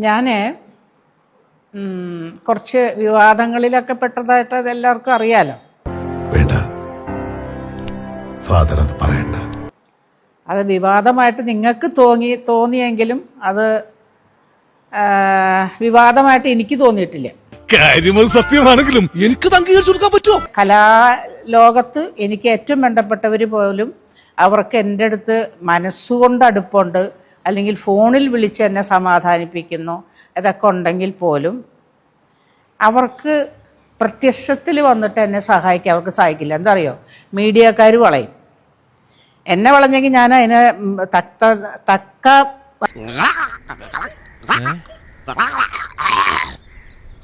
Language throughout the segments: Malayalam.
ഞാൻ കുറച്ച് വിവാദങ്ങളിലൊക്കെ പെട്ടതായിട്ട് അതെല്ലാവർക്കും അറിയാലോ. വേണ്ട. ഫാദർ അത് പറയണ്ട. അത് വിവാദമായിട്ട് നിങ്ങൾക്ക് തോന്നി തോന്നിയെങ്കിലും അത് വിവാദമായിട്ട് എനിക്ക് തോന്നിയിട്ടില്ല. സത്യമാണെങ്കിലും എനിക്ക് അംഗീകരിച്ചു കൊടുക്കാൻ പറ്റുമോ? കലാലോകത്ത് എനിക്ക് ഏറ്റവും വേണ്ടപ്പെട്ടവർ പോലും അവർക്ക് എന്റെ അടുത്ത് മനസ്സുകൊണ്ട് അടുപ്പുണ്ട്. അല്ലെങ്കിൽ ഫോണിൽ വിളിച്ച് എന്നെ സമാധാനിപ്പിക്കുന്നു ഇതൊക്കെ ഉണ്ടെങ്കിൽ പോലും അവർക്ക് പ്രത്യക്ഷത്തിൽ വന്നിട്ട് എന്നെ സഹായിക്കാൻ അവർക്ക് സഹായിക്കില്ല എന്താ അറിയോ മീഡിയക്കാർ വളയും. എന്നെ വളഞ്ഞെങ്കിൽ ഞാൻ അതിനെ തക്ത തക്ക തക്ക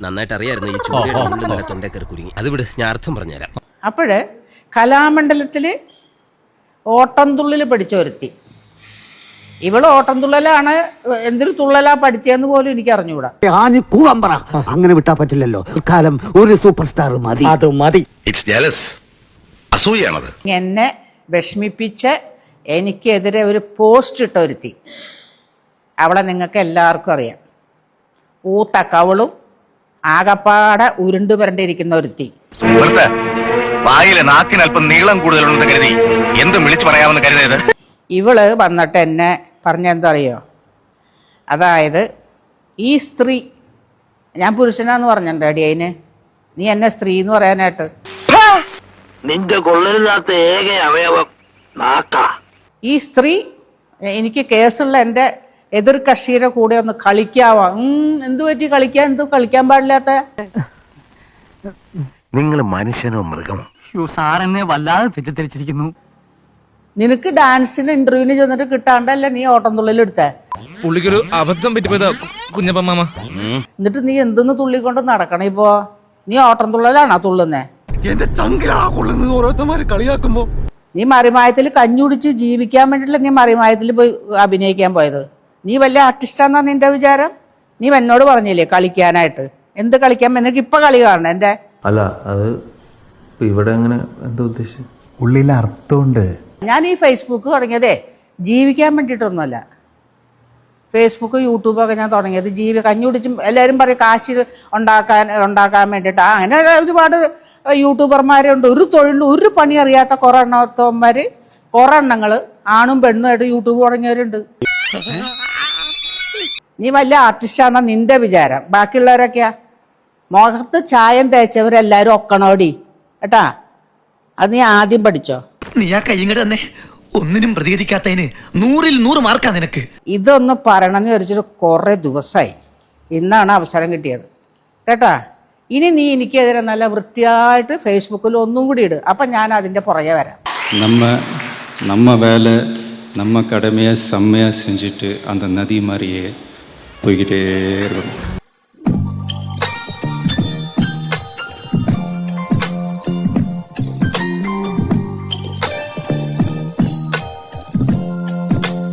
നന്നായിട്ട് അറിയായിരുന്നു ഈ ചൂടിയുടെ ഉള്ളിൽ നല്ല തൊണ്ടേ കയറി കുരുങ്ങി. അത് വിട് ഞാൻ അർത്ഥം പറഞ്ഞുതരാം. അപ്പോൾ കലാമണ്ഡലത്തിൽ ഓട്ടംതുള്ളിൽ പഠിച്ച ഒരുത്തി ഇവൾ ഓട്ടം തുള്ളലാണ് എന്തൊരു തുള്ളലാ പഠിച്ചതെന്ന് പോലും എനിക്ക് അറിഞ്ഞുകൂടാ ആഞ്ഞു കൂവാൻ പറ. അങ്ങനെ വിട്ടാ പറ്റില്ലല്ലോ. കാലം ഒരു സൂപ്പർ സ്റ്റാർ മതി. അത് മതി. ഇറ്റ്സ് ജലസ് അസൂയാണത് എന്നെ വിഷമിപ്പിച്ച് എനിക്കെതിരെ ഒരു പോസ്റ്റ് ഇട്ടൊരുത്തി അവളെ നിങ്ങൾക്ക് എല്ലാവർക്കും അറിയാം. ഊത്ത കവളും ആകപ്പാടെ ഉരുണ്ടു വരണ്ടിരിക്കുന്ന ഒരുത്തി. വായിലെ നാക്കിന് അല്പം നീളം കൂടുതലുണ്ടെന്ന് കരുതി എന്തും വിളിച്ചു പറയാമെന്ന് കരുതരുത്. ഇവൾ വന്നിട്ട് എന്നെ പറഞ്ഞെന്താ അറിയോ അതായത് ഈ സ്ത്രീ ഞാൻ പുരുഷനാന്ന് പറഞ്ഞിട്ടുണ്ട് അടി അതിന് നീ എന്നെ സ്ത്രീ എന്ന് പറയാനായിട്ട് നിന്റെ കൊള്ളരുതാത്ത ഏക അവയവം ഈ സ്ത്രീ എനിക്ക് കേസുള്ള എന്റെ എതിർ കക്ഷിയുടെ കൂടെ ഒന്ന് കളിക്കാവാ? എന്തു പറ്റി കളിക്കാൻ? എന്തു കളിക്കാൻ പാടില്ലാത്ത? നിങ്ങൾ മനുഷ്യനോ മൃഗമോ? സാറെന്നെ വല്ലാതെ തെറ്റിദ്ധരിച്ചിരിക്കുന്നു. നിനക്ക് ഡാൻസിന് ഇന്റർവ്യൂവിന് ചെന്നിട്ട് കിട്ടാണ്ടല്ലേ നീ ഓട്ടം തുള്ളൽ എടുത്തേ? പുള്ളിക്കൊരു അബദ്ധം പറ്റിപ്പോയതാ കുഞ്ഞപ്പ മാമ. എന്നിട്ട് നീ എന്തെന്ന് തുള്ളിക്കൊണ്ട് നടക്കണം ഇപ്പോ? നീ ഓട്ടം തുള്ളലാണോ തുള്ളുന്നേ? എന്റെ ചങ്കിലാ കൊള്ളുന്നത് ഓരോരുത്തന്മാര് കളിയാക്കുമ്പോ. നീ മറിമായത്തിൽ കഞ്ഞുടിച്ച് ജീവിക്കാൻ വേണ്ടിയിട്ടല്ല നീ മറിമായത്തിൽ പോയി അഭിനയിക്കാൻ പോയത്? നീ വല്ല ആർട്ടിസ്റ്റാന്നാ നിന്റെ വിചാരം? നീ എന്നോട് പറഞ്ഞില്ലേ കളിക്കാനായിട്ട്? എന്ത് കളിക്കാൻ? നിനക്ക് ഇപ്പൊ കളി കാണണം എന്റെ. അല്ല അത് ഇവിടെ എങ്ങനെ എന്താ ഉദ്ദേശിച്ചത് ഉള്ളിൽ അർത്ഥമുണ്ട്. ഞാൻ ഈ ഫേസ്ബുക്ക് തുടങ്ങിയതേ ജീവിക്കാൻ വേണ്ടിയിട്ടൊന്നുമല്ല. ഫേസ്ബുക്ക് യൂട്യൂബൊക്കെ ഞാൻ തുടങ്ങിയത് ജീവി കഞ്ഞി കുടിച്ചും എല്ലാവരും പറയും കാശ് ഉണ്ടാക്കാൻ ഉണ്ടാക്കാൻ വേണ്ടിയിട്ട്. അങ്ങനെ ഒരുപാട് യൂട്യൂബർമാരുണ്ട്. ഒരു തൊഴിലും ഒരു പണി അറിയാത്ത കുറേ എണ്ണത്തോന്മാർ കുറേ എണ്ണങ്ങൾ ആണും യൂട്യൂബ് തുടങ്ങിയവരുണ്ട്. നീ വലിയ ആർട്ടിസ്റ്റാണെന്നാ നിന്റെ വിചാരം. ബാക്കിയുള്ളവരൊക്കെയാ? മുഖത്ത് ചായം തേച്ചവരെല്ലാവരും ഒക്കണോടി. കേട്ടാ? അത് നീ ആദ്യം പഠിച്ചോ? നീ ആ കയ്യങ്ങട് തന്നെ ഒന്നിനും പ്രതികരിക്കാത്തതിന് നൂറിൽ നൂറ് മാർക്കാ നിനക്ക് ഇതൊന്ന് പറയണമെന്ന് വിചാരിച്ചിട്ട് കുറേ ദിവസമായി ഇന്നാണ് അവസരം കിട്ടിയത് കേട്ടാ ഇനി നീ എനിക്കെതിരെ നല്ല വൃത്തിയായിട്ട് ഫേസ്ബുക്കിൽ ഒന്നും കൂടി ഇട് അപ്പം ഞാൻ അതിൻ്റെ പുറകെ വരാം நம்ம நம்ம வேலை நம்ம கடமையை செம்மையாக செஞ்சுட்டு அந்த நதி மாதிரியே போய்கிட்டே இருக்கணும்